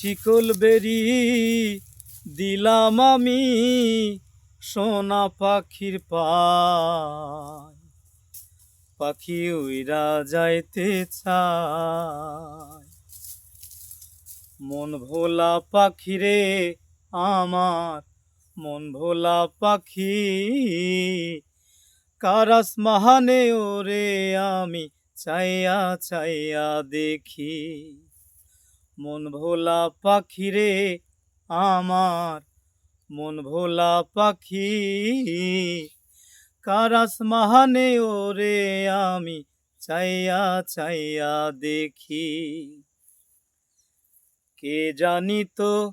শিকল বেরি দিলাম আমি সোনা পাখির পাখি উইরা যাইতে চায়। মন ভোলা পাখি রে আমার মন ভোলা পাখি। কারাস মাহানে ওরে আমি চাইয়া চাইয়া দেখি। মন ভোলা পাখি রে আমার, মন ভোলা পাখি। কারাস মাহানে ওরে আমি চাইয়া চাইয়া দেখি। কে জানি তো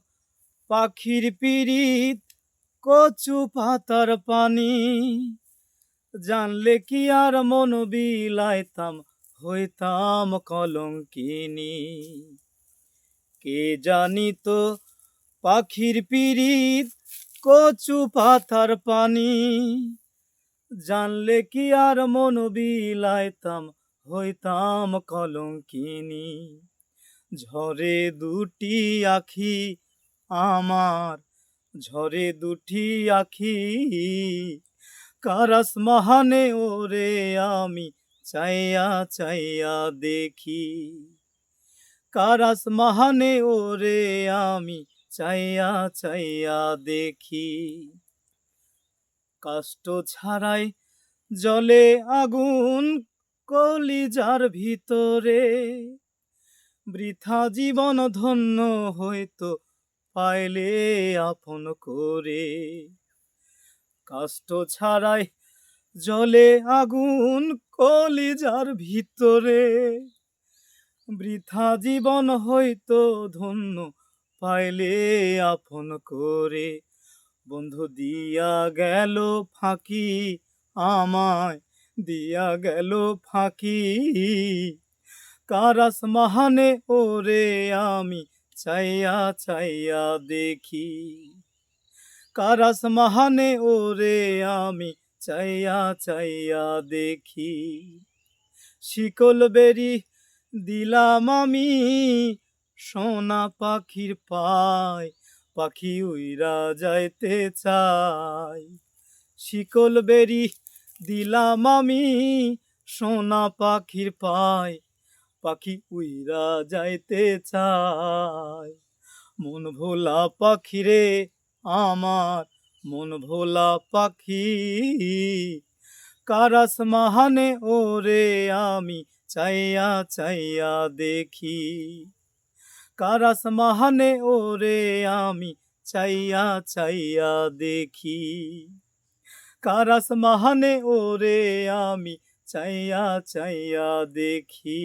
পাখির পিরিত কচু পাতার পানি, জানলে কি আর মন বিলাইতাম, হইতাম কলঙ্কিনী। কে জানি তো পাখির পিরিত কচু পাতার পানি। জানলে কি আর মন বিলাইতাম হইতাম কলঙ্কিনি। ঝরে দুটি আখি আমার, ঝরে দুটি আখি। কারাস মহানে ওরে আমি, চাইয়া চাইয়া দেখি। কারাস মহানে ওরে আমি চাইয়া চাইয়া দেখি। কষ্ট ছাড়াই জলে আগুন কলিজার ভিতরে, বৃথা জীবন ধন্য হয়তো পাইলে আপন করে। কষ্ট ছাড়াই জলে আগুন কলিজার ভিতরে বৃথা জীবন হইতো ধন্য, পাইলে আপন করে। বন্ধু, দিয়া গেল ফাঁকি আমায়, দিয়া গেল ফাঁকি। কারাস মাহানে ওরে আমি চাইয়া চাইয়া দেখি। কারাস মাহানে ওরে আমি চাইয়া চাইয়া দেখি। শিকল বেরি দিলাম আমি সোনা পাখির পায়, পাখি উইরা যাইতে চাই শিকল বেরি দিলাম আমি সোনা পাখির পায়, পাখি উইরা যাইতে চায়। মন ভোলা পাখি রে আমার, মন ভোলা পাখি। কারাস মাহানে ওরে আমি চাইয়া চাইয়া দেখি। কারাস মাহানে, ওরে আমি চাইয়া চাইয়া দেখি। কারাস মাহানে, ওরে আমি চাইয়া চাইয়া দেখি।